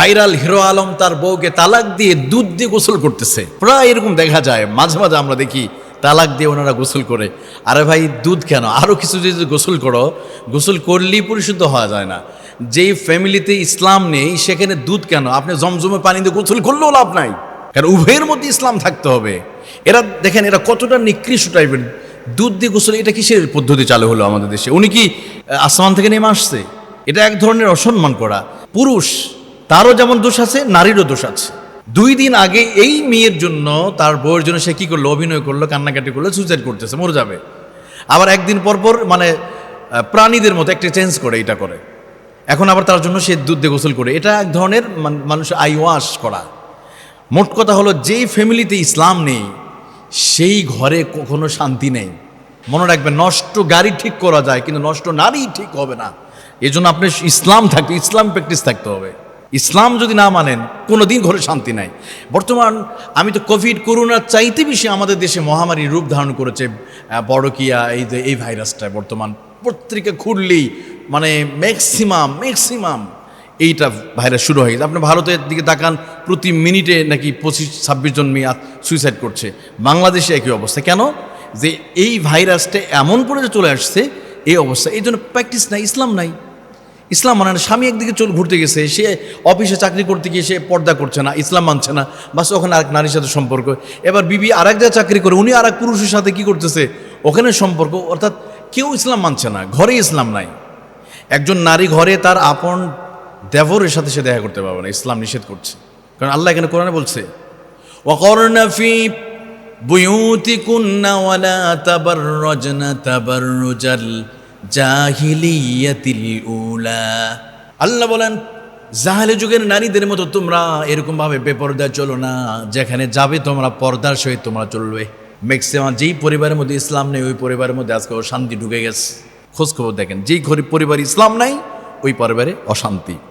Viral hero Alam তার বউকে তালাক দিয়ে দুধ দিয়ে গোসল করতেছে। প্রায় এরকম দেখা যায়, মাঝে মাঝে আমরা দেখি তালাক দিয়ে ওনারা গোসল করে। আরে ভাই, দুধ কেন? আরও কিছু যদি গোসল করো, গোসল করলেই পরিশুদ্ধ হওয়া যায় না। যেই ফ্যামিলিতে ইসলাম নেই, সেখানে দুধ কেন? আপনি জমজমে পানি দিয়ে গোসল করলেও লাভ নাই। কারণ উভয়ের মধ্যে ইসলাম থাকতে হবে। এরা দেখেন, এরা কতটা নিকৃষ্ট টাইপের দুধ দিয়ে গোসল, এটা কিসের পদ্ধতি চালু হলো আমাদের দেশে? উনি কি আসমান থেকে নেমে আসছে? এটা এক ধরনের অসম্মান করা। পুরুষ তারও যেমন দোষ আছে, নারীরও দোষ আছে। দুই দিন আগে এই মেয়ের জন্য তার বউয়ের জন্য সে কী করল, অভিনয় করল, কান্নাকাটি করল সুইসাইড করতেছে, মরে যাবে। আবার একদিন পর পর মানে প্রাণীদের মতো একটা চেঞ্জ করে, এটা করে। এখন আবার তার জন্য সে দুধ দিয়ে গোসল করে। এটা এক ধরনের মানুষ আই ওয়াশ করা। মোট কথা হলো, যেই ফ্যামিলিতে ইসলাম নেই, সেই ঘরে কখনো শান্তি নেই। মনে রাখবেন, নষ্ট গাড়ি ঠিক করা যায়, কিন্তু নষ্ট নারী ঠিক হবে না। এই জন্য আপনি ইসলাম থাকতে, ইসলাম প্র্যাকটিস থাকতে হবে। ইসলাম যদি না মানেন কোনো দিন ঘরে শান্তি নাই। বর্তমান আমি তো কোভিড, করোনার চাইতে বেশি আমাদের দেশে মহামারী রূপ ধারণ করেছে বড়কিয়া, এই যে, এই ভাইরাসটা বর্তমান। পত্রিকা খুললেই মানে ম্যাক্সিমাম ম্যাক্সিমাম এইটা ভাইরাস শুরু হয়ে গেছে। আপনি ভারতের দিকে তাকান, প্রতি মিনিটে নাকি পঁচিশ, ছাব্বিশ জন মেয়ে সুইসাইড করছে। বাংলাদেশে একই অবস্থা। কেন? যে এই ভাইরাসটা এমন পর্যায়ে চলে আসছে, এই অবস্থা। এই জন্য প্র্যাকটিস নাই, ইসলাম নাই। ইসলাম মানে না, স্বামী একদিকে চুল ঘুরতে গেছে, সে অফিসে চাকরি করতে গিয়ে সে পর্দা করছে না, ইসলাম মানছে না, বাস ওখানে আরেক নারীর সাথে সম্পর্ক। এবার বিবি আরেক যা চাকরি করে, উনি আর এক পুরুষের সাথে কি করতেছে? ওখানে সম্পর্ক, অর্থাৎ কেউ ইসলাম মানছে না, ঘরে ইসলাম নাই। একজন নারী ঘরে তার আপন দেবরের সাথে সে দেখা করতে পারবে না, ইসলাম নিষেধ করছে। কারণ আল্লাহ এখানে কোরআনে বলছে ওয়াকর্ণাফি বুয়ুতি কুন্না ওয়ালা তাবার রজনা তাবার রোজাল উলা। আল্লাহ বলেন, জাহালি যুগের নারীদের মতো তোমরা এরকমভাবে বেপরদা চলো না, যেখানে যাবে তোমরা পর্দার সহিত তোমরা চলবে। ম্যাক্সিমাম যেই পরিবারের মধ্যে ইসলাম নেই, ওই পরিবারের মধ্যে আজকে অশান্তি ঢুকে গেছে। খোঁজখবর দেখেন, যেই পরিবার ইসলাম নাই, ওই পরিবারে অশান্তি।